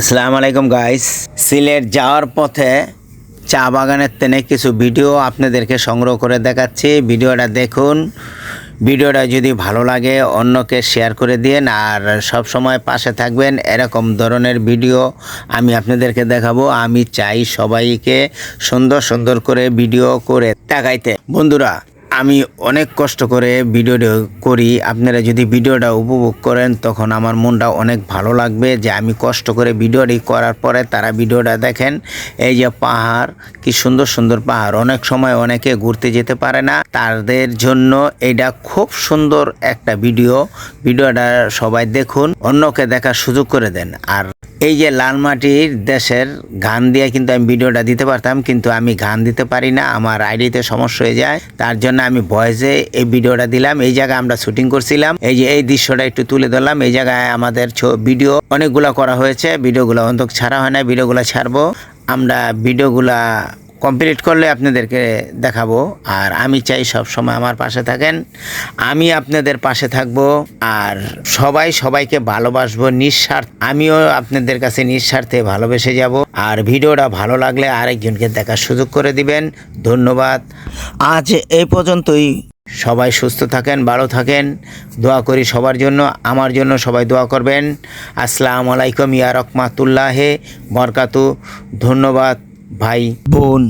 আসসালামু আলাইকুম গাইস সিলেট যাওয়ার পথে চা বাগানের তেনে কিছু ভিডিও আপনাদেরকে সংগ্রহ করে দেখাচ্ছি। ভিডিওটা দেখুন। ভিডিওটা যদি ভালো লাগে, অন্যকে শেয়ার করে দিন আর সব সময় পাশে থাকবেন এরকম ধরনের ভিডিও আমি আপনাদেরকে দেখাবো। আমি চাই সবাইকে সুন্দর সুন্দর করে ভিডিও করে দেখাইতে। বন্ধুরা আমি অনেক কষ্ট করে ভিডিওটা করি। আপনারা যদি ভিডিওটা উপভোগ করেন, তখন আমার মনটা অনেক ভালো লাগবে যে আমি কষ্ট করে ভিডিওটি করার পরে তারা ভিডিওটা দেখেন। এই যে পাহাড়, কি সুন্দর সুন্দর পাহাড়। অনেক সময় অনেকে ঘুরতে যেতে পারে না। তাদের জন্য এটা খুব সুন্দর একটা ভিডিও। ভিডিওটা সবাই দেখুন, অন্যকে দেখার সুযোগ করে দেন। আর এই যে লাল মাটির দেশের গান দিয়ে কিন্তু আমি ভিডিওটা দিতে পারতাম, কিন্তু আমি গান দিতে পারি না, আমার আইডিতে সমস্যা হয়ে যায়। তার জন্য আমি ভয়েসে এই ভিডিওটা দিলাম, এই জায়গায় আমরা শুটিং করছিলাম। এই যে এই দৃশ্যটা একটু তুলে ধরলাম, এই জায়গায় আমাদের ভিডিও অনেকগুলো করা হয়েছে, ভিডিওগুলো অন্তত ছাড়া হয় না ভিডিওগুলো ছাড়বো। আমরা ভিডিওগুলা কমপ্লিট করলে আপনাদেরকে দেখাবো। আর আমি চাই সব সময় আমার পাশে থাকেন। আমি আপনাদের পাশে থাকব। আর সবাই সবাইকে ভালোবাসবো নিঃস্বার্থ। আমিও আপনাদের কাছে নিঃস্বার্থে ভালোবেসে যাব। আর ভিডিওটা ভালো লাগলে আরেকজনকে দেখার সুযোগ করে দিবেন। ধন্যবাদ। আজ এই পর্যন্তই। সবাই সুস্থ থাকেন, ভালো থাকেন। দোয়া করি সবার জন্য, আমার জন্য সবাই দোয়া করবেন। আসসালামু আলাইকুম ইয়া রহমাতুল্লাহে বরকাতু। ধন্যবাদ। ভাই বোন